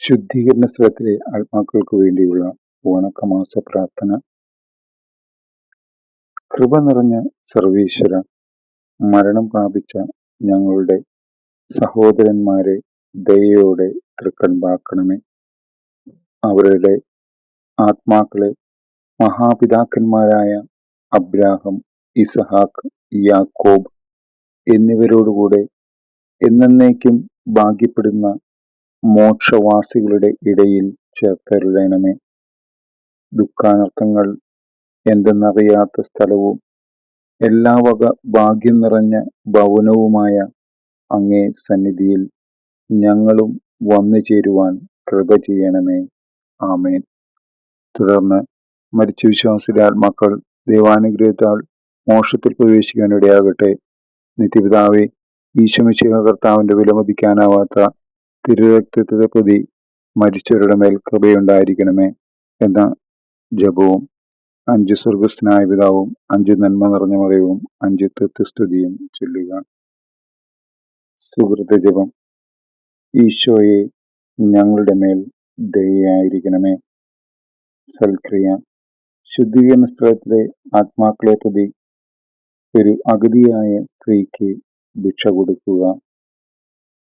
ശുദ്ധീകരണ സ്ഥലത്തിലെ ആത്മാക്കൾക്ക് വേണ്ടിയുള്ള ഓണക്കമാസ പ്രാർത്ഥന കൃപ നിറഞ്ഞ സർവീശ്വര മരണം പ്രാപിച്ച ഞങ്ങളുടെ സഹോദരന്മാരെ ദയയോടെ തൃക്കൺപാക്കണമേ. അവരുടെ ആത്മാക്കളെ മഹാപിതാക്കന്മാരായ അബ്രാഹം ഇസഹാക്ക് യാക്കോബ് എന്നിവരോടുകൂടെ എന്നേക്കും ഭാഗ്യപ്പെടുന്ന മോക്ഷവാസികളുടെ ഇടയിൽ ചേർത്തരുളണമേ ദുഃഖാനർത്ഥങ്ങൾ എന്തെന്നറിയാത്ത സ്ഥലവും എല്ലാ വക ഭാഗ്യം നിറഞ്ഞ ഭവനവുമായ അങ്ങേ സന്നിധിയിൽ ഞങ്ങളും വന്നു ചേരുവാൻ കൃപ ചെയ്യണമേ. ആമേൻ. തുടർന്ന് മരിച്ച വിശ്വാസിയുടെ ആത്മാക്കൾ ദൈവാനുഗ്രഹത്താൽ മോക്ഷത്തിൽ പ്രവേശിക്കാനിടയാകട്ടെ നിത്യപിതാവെ ഈശോമിശിഹ കർത്താവിന്റെ വിലമതിക്കാനാവാത്ത തിരുരക്തത്തെ പ്രതി മരിച്ചവരുടെ മേൽ കൃപയുണ്ടായിരിക്കണമേ എന്ന ജപവും അഞ്ച് സ്വർഗസ്ഥനായ പിതാവും അഞ്ച് നന്മ നിറഞ്ഞ മറിയവും അഞ്ച് തൃപ്തിസ്തുതിയും ചൊല്ലുക. സുഹൃത്ത് ജപം. ഈശോയെ ഞങ്ങളുടെ മേൽ ദയായിരിക്കണമേ സൽക്രിയ. ശുദ്ധീകരണ സ്ഥലത്തിലെ ആത്മാക്കളെ പ്രതി ഒരു അഗതിയായ സ്ത്രീക്ക് ഭിക്ഷ കൊടുക്കുക.